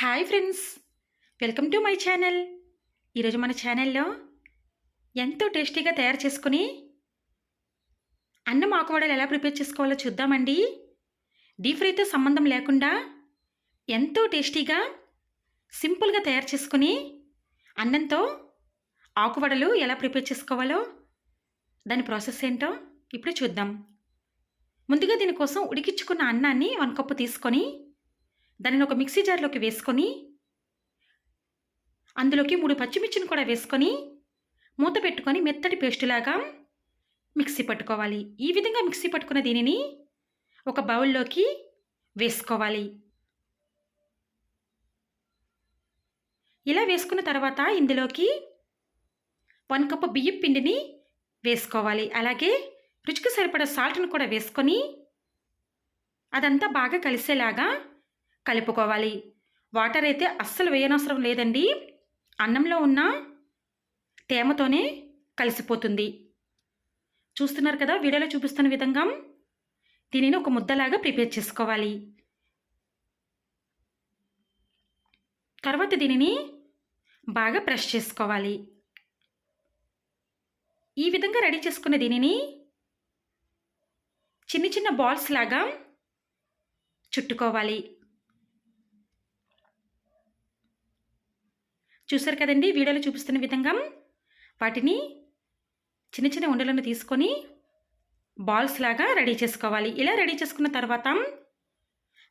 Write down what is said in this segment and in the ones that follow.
Hi friends. Welcome to my channel. ఈరోజు మన ఛానల్లో ఎంతో టేస్టీగా తయారు చేసుకుని అన్నం ఆకువడలు ఎలా ప్రిపేర్ చేసుకోవాలో చూద్దామండి. డీప్ ఫ్రైతో సంబంధం లేకుండా ఎంతో టేస్టీగా సింపుల్గా తయారు చేసుకుని అన్నంతో ఆకువడలు ఎలా ప్రిపేర్ చేసుకోవాలో దాని ప్రాసెస్ ఏంటో ఇప్పుడు చూద్దాం. ముందుగా దీనికోసం ఉడికించుకున్న అన్నాన్ని వన్ కప్పు తీసుకొని దానిని ఒక మిక్సీ జార్లోకి వేసుకొని అందులోకి మూడు పచ్చిమిర్చిని కూడా వేసుకొని మూత పెట్టుకొని మెత్తటి పేస్టులాగా మిక్సీ పట్టుకోవాలి. ఈ విధంగా మిక్సీ పట్టుకున్న దీనిని ఒక బౌల్లోకి వేసుకోవాలి. ఇలా వేసుకున్న తర్వాత ఇందులోకి వన్ కప్ బియ్యం పిండిని వేసుకోవాలి. అలాగే రుచికి సరిపడా సాల్ట్ను కూడా వేసుకొని అదంతా బాగా కలిసేలాగా కలుపుకోవాలి. వాటర్ అయితే అస్సలు వేయనవసరం లేదండి. అన్నంలో ఉన్న తేమతోనే కలిసిపోతుంది. చూస్తున్నారు కదా వీడియోలో చూపిస్తున్న విధంగా దీనిని ఒక ముద్దలాగా ప్రిపేర్ చేసుకోవాలి. తర్వాత దీనిని బాగా ప్రెష్ చేసుకోవాలి. ఈ విధంగా రెడీ చేసుకున్న దీనిని చిన్న చిన్న బాల్స్ లాగా చుట్టుకోవాలి. చూసారు కదండి వీడియోలో చూపిస్తున్న విధంగా వాటిని చిన్న చిన్న ఉండలను తీసుకొని బాల్స్ లాగా రెడీ చేసుకోవాలి. ఇలా రెడీ చేసుకున్న తర్వాత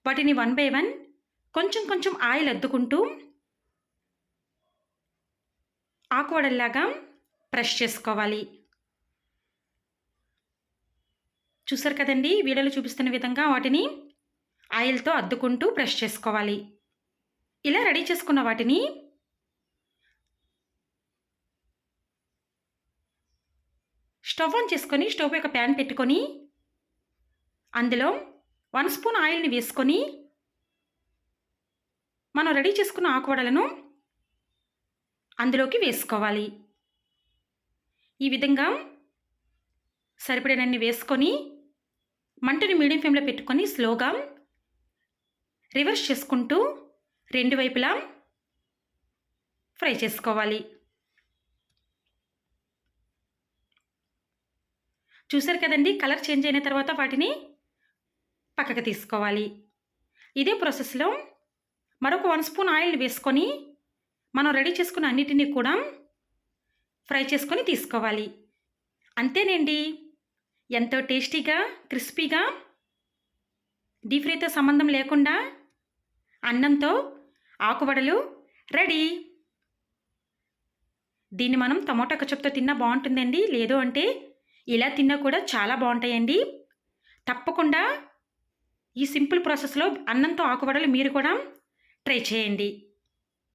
వాటిని వన్ బై వన్ కొంచెం కొంచెం ఆయిల్ అద్దుకుంటూ ఆకువడల్లాగా ప్రెష్ చేసుకోవాలి. చూసారు కదండి వీడియోలో చూపిస్తున్న విధంగా వాటిని ఆయిల్తో అద్దుకుంటూ ప్రెష్ చేసుకోవాలి. ఇలా రెడీ చేసుకున్న వాటిని స్టవ్ ఆన్ చేసుకొని స్టవ్ ఒక ప్యాన్ పెట్టుకొని అందులో వన్ స్పూన్ ఆయిల్ని వేసుకొని మనం రెడీ చేసుకున్న ఆకువడలను అందులోకి వేసుకోవాలి. ఈ విధంగా సరిపడినన్ని వేసుకొని మంటని మీడియం ఫ్లేమ్లో పెట్టుకొని స్లోగా రివర్స్ చేసుకుంటూ రెండు వైపులా ఫ్రై చేసుకోవాలి. చూసారు కదండి? కలర్ చేంజ్ అయిన తర్వాత వాటిని పక్కకు తీసుకోవాలి. ఇదే ప్రాసెస్లో మరొక వన్ స్పూన్ ఆయిల్ వేసుకొని మనం రెడీ చేసుకున్న అన్నిటినీ కూడా ఫ్రై చేసుకొని తీసుకోవాలి. అంతేనండి. ఎంతో టేస్టీగా క్రిస్పీగా డీప్ ఫ్రైతో సంబంధం లేకుండా అన్నంతో ఆకువడలు రెడీ. దీన్ని మనం టమోటా కచప్తో తిన్నా బాగుంటుందండి. లేదు అంటే ఇలా తిన్నా కూడా చాలా బాగుంటాయండి. తప్పకుండా ఈ సింపుల్ ప్రాసెస్లో అన్నంతో ఆకువడలు మీరు కూడా ట్రై చేయండి.